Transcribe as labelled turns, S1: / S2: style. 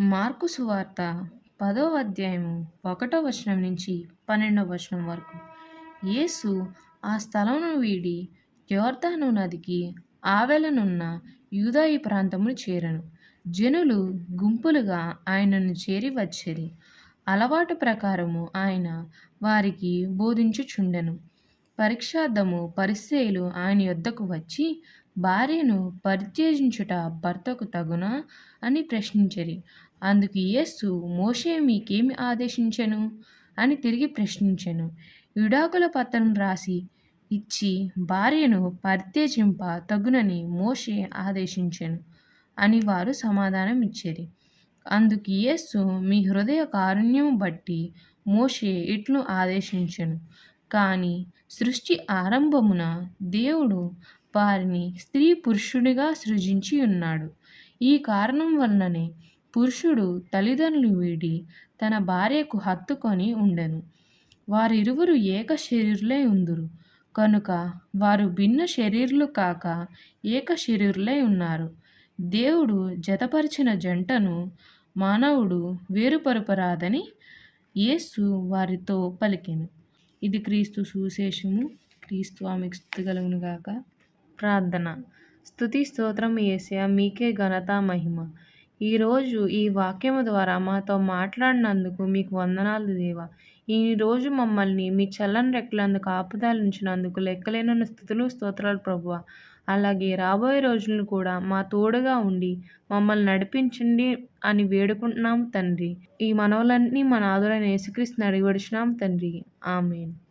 S1: Mark సువార్త పదో అధ్యాయము ఒకటో వచనం నుంచి పన్నెండవ వచనం వరకు. యేసు ఆ స్థలమును వీడి యోర్దాను నదికి ఆవెలనున్న యూదాయి ప్రాంతమును చేరను. జనులు గుంపులుగా ఆయనను చేరి వచ్చేది అలవాటు ప్రకారము ఆయన వారికి బోధించుచుండెను. పరీక్షార్థము పరిస్థితులు ఆయన యొద్దకు వచ్చి భార్యను పరిత్యజించుట భర్తకు తగునా? అని ప్రశ్నించరి. అందుకు యేసు మోషే మీకేమి ఆదేశించెను? అని తిరిగి ప్రశ్నించెను. విడాకుల పత్రం రాసి ఇచ్చి భార్యను పరిత్యజింప తగునని మోషే ఆదేశించెను అని వారు సమాధానం ఇచ్చేది అందుకు యేసు మీ హృదయ కారుణ్యం బట్టి మోషే ఇట్లు ఆదేశించెను. కానీ సృష్టి ఆరంభమున దేవుడు వారిని స్త్రీ పురుషుడిగా సృజించి ఉన్నాడు. ఈ కారణం వలననే పురుషుడు తల్లిదండ్రులు వీడి తన భార్యకు హత్తుకొని ఉండెను. వారిరువురు ఏక శరీరులై ఉందురు. కనుక వారు భిన్న శరీరులు కాక ఏక శరీరులై ఉన్నారు. దేవుడు జతపరిచిన జంటను మానవుడు వేరుపరపరాదని యేసు వారితో పలికెను. ఇది క్రీస్తు సుశేషము క్రీస్తు ఆమెకు స్థుతి గాక ప్రార్థన. స్థుతి స్తోత్రం ఏసయ మీకే ఘనత మహిమ. ఈరోజు ఈ వాక్యము ద్వారా మాతో మాట్లాడినందుకు మీకు వందనాలు దేవా. ఈరోజు మమ్మల్ని మీ చల్లని రెక్కలందుకు ఆపుదాలించినందుకు లెక్కలేనన్న స్థుతులు స్తోత్రాలు ప్రభువ. అలాగే రాబోయే రోజులను కూడా మా తోడుగా ఉండి మమ్మల్ని నడిపించండి అని వేడుకుంటున్నాము తండ్రి. ఈ మనవలన్నీ మన ఆదురైన యేసుక్రీస్తుని అడిగి తండ్రి. ఆమెన్.